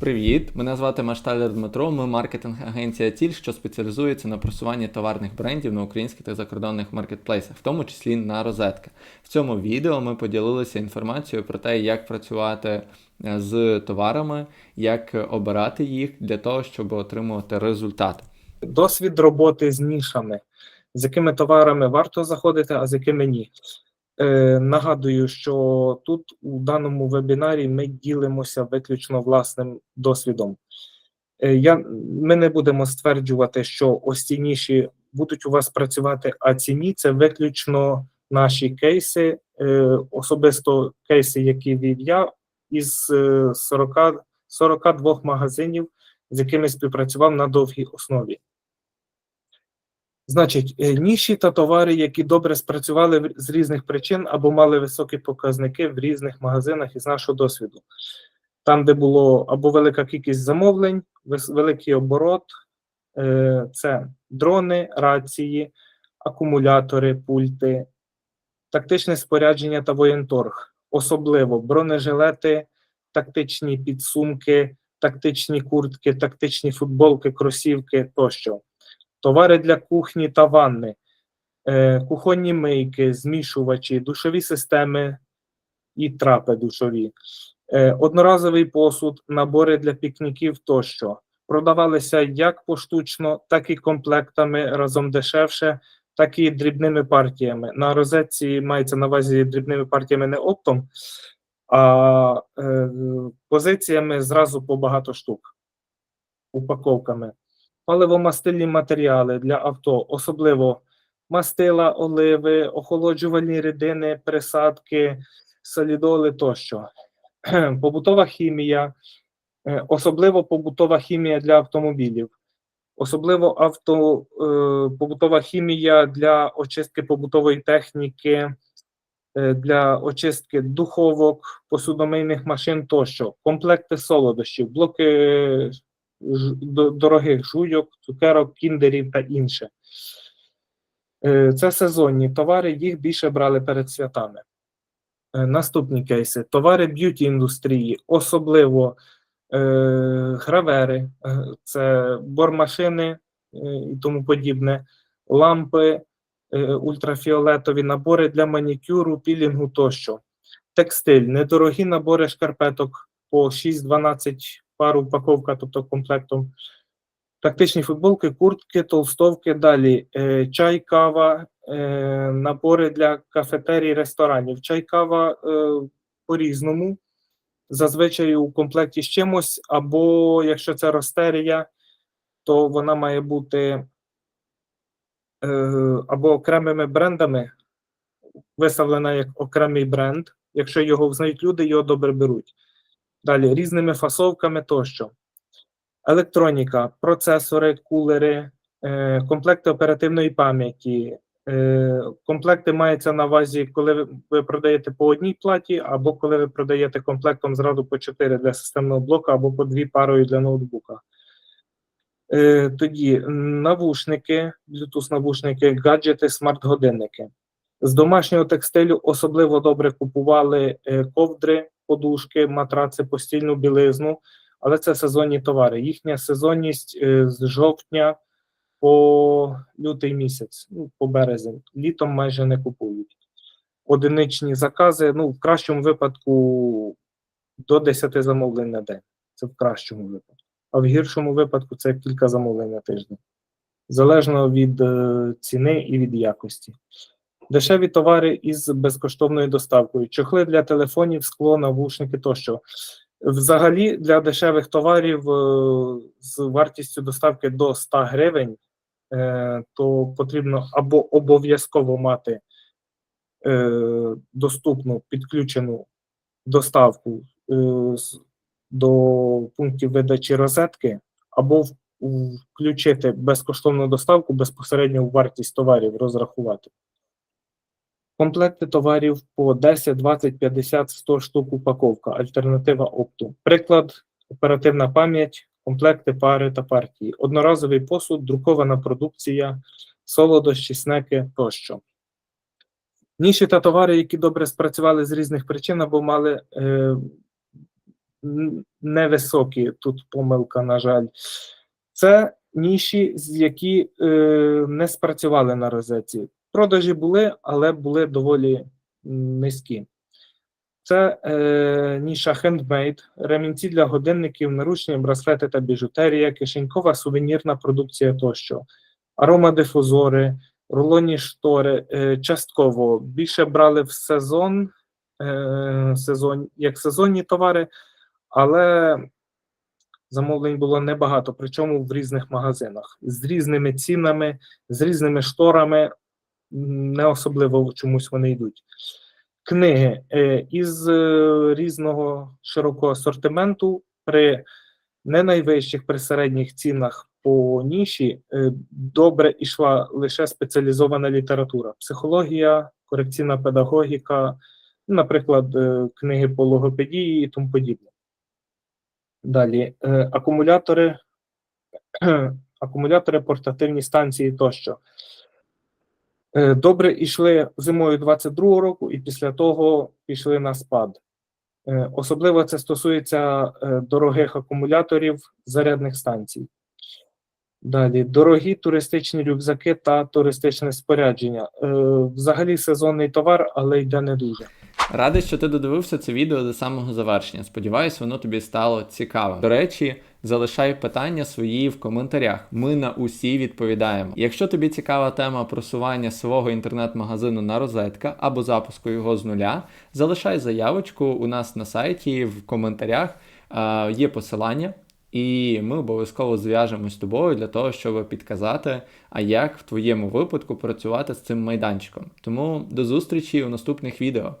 Привіт! Мене звати Машталер Дмитро. Ми маркетинг-агенція Ціль, що спеціалізується на просуванні товарних брендів на українських та закордонних маркетплейсах, в тому числі на розетки. В цьому відео ми поділилися інформацією про те, як працювати е, з товарами, як обирати їх для того, щоб отримувати результат. досвід роботи з нішами, з якими товарами варто заходити, а з якими ні. Е, нагадую, що тут у даному вебінарі ми ділимося виключно власним досвідом. Е, я, ми не будемо стверджувати, що ось ці ніші будуть у вас працювати, а ці ні це виключно наші кейси, е, особисто кейси, які вів я із е, 40, 42 магазинів, з якими співпрацював на довгій основі. Значить, е, ніші та товари, які добре спрацювали з різних причин або мали високі показники в різних магазинах із нашого досвіду. Там, де було або велика кількість замовлень, великий оборот, е, це дрони, рації, акумулятори, пульти, тактичне спорядження та воєнторг, особливо бронежилети, тактичні підсумки, тактичні куртки, тактичні футболки, кросівки тощо товари для кухні та ванни, е, кухонні мийки, змішувачі, душові системи і трапи душові, е, одноразовий посуд, набори для пікніків тощо. Продавалися як поштучно, так і комплектами разом дешевше, так і дрібними партіями. На розетці мається на увазі дрібними партіями не оптом, а е, позиціями зразу по багато штук, упаковками паливомастильні матеріали для авто, особливо мастила, оливи, охолоджувальні рідини, присадки, солідоли тощо. Побутова хімія, е, особливо побутова хімія для автомобілів, особливо авто, е, побутова хімія для очистки побутової техніки, е, для очистки духовок, посудомийних машин тощо, комплекти солодощів, блоки дорогих жуйок, цукерок, кіндерів та інше. Е, Це сезонні товари, їх більше брали перед святами. Е, Наступні кейси: товари б'юті індустрії, особливо е, гравери, е, це бормашини і тому подібне, лампи, е, ультрафіолетові набори для манікюру, пілінгу тощо. Текстиль, недорогі набори шкарпеток по 6-12 пар упаковка, тобто комплектом. Тактичні футболки, куртки, толстовки, далі е, чай, кава, е, набори для кафетерій, ресторанів. Чай, кава е, по-різному. Зазвичай у комплекті з чимось, або якщо це ростерія, то вона має бути е, або окремими брендами, виставлена як окремий бренд. Якщо його взнають люди, його добре беруть. Далі різними фасовками тощо. Електроніка, процесори, кулери, е, комплекти оперативної пам'яті. Е, комплекти маються на увазі, коли ви, продаєте по одній платі, або коли ви продаєте комплектом зразу по 4 для системного блоку, або по дві парою для ноутбука. Е, тоді навушники, Bluetooth навушники, гаджети, смарт-годинники. З домашнього текстилю особливо добре купували е, ковдри, подушки, матраци, постільну білизну, але це сезонні товари. Їхня сезонність е, з жовтня по лютий місяць, ну, по березень. Літом майже не купують. Одиничні закази, ну, в кращому випадку до 10 замовлень на день. Це в кращому випадку. А в гіршому випадку це кілька замовлень на тиждень. Залежно від е, ціни і від якості. Дешеві товари із безкоштовною доставкою, чохли для телефонів, скло, навушники тощо. Взагалі для дешевих товарів е, з вартістю доставки до 100 гривень, е, то потрібно або обов'язково мати е, доступну підключену доставку до пунктів видачі розетки, або включити безкоштовну доставку безпосередньо в вартість товарів, розрахувати. Комплекти товарів по 10, 20, 50, 100 штук упаковка, альтернатива опту. Приклад, оперативна пам'ять, комплекти, пари та партії, одноразовий посуд, друкована продукція, солодощі, снеки тощо. Ніші та товари, які добре спрацювали з різних причин або мали е, невисокі. Тут помилка, на жаль. Це ніші, які е, не спрацювали на розетці. Продажі були, але були доволі низькі. Це е, ніша хендмейд, ремінці для годинників, наручні браслети та біжутерія, кишенькова сувенірна продукція тощо, аромадифузори, рулонні штори. Е, частково більше брали в сезон, е, сезон, як сезонні товари, але замовлень було небагато, причому в різних магазинах, з різними цінами, з різними шторами, не особливо чомусь вони йдуть. Книги е, із е, різного широкого асортименту при не найвищих, при середніх цінах по ніші е, добре йшла лише спеціалізована література, психологія, корекційна педагогіка, наприклад, книги по логопедії і тому подібне. Далі акумулятори, акумулятори, портативні станції тощо. Е, Добре йшли зимою 22 року, і після того пішли на спад. Е, Особливо це стосується е, дорогих акумуляторів зарядних станцій. Далі дорогі туристичні рюкзаки та туристичне спорядження. Взагалі сезонний товар, але йде не дуже. Радий, що ти додивився це відео до самого завершення. Сподіваюсь, воно тобі стало цікавим. До речі, залишай питання свої в коментарях. Ми на усі відповідаємо. Якщо тобі цікава тема просування свого інтернет-магазину на розетка або запуску його з нуля, залишай заявочку у нас на сайті в коментарях. Е, є посилання. І ми обов'язково зв'яжемось з тобою для того, щоб підказати, а як в твоєму випадку працювати з цим майданчиком. Тому до зустрічі у наступних відео.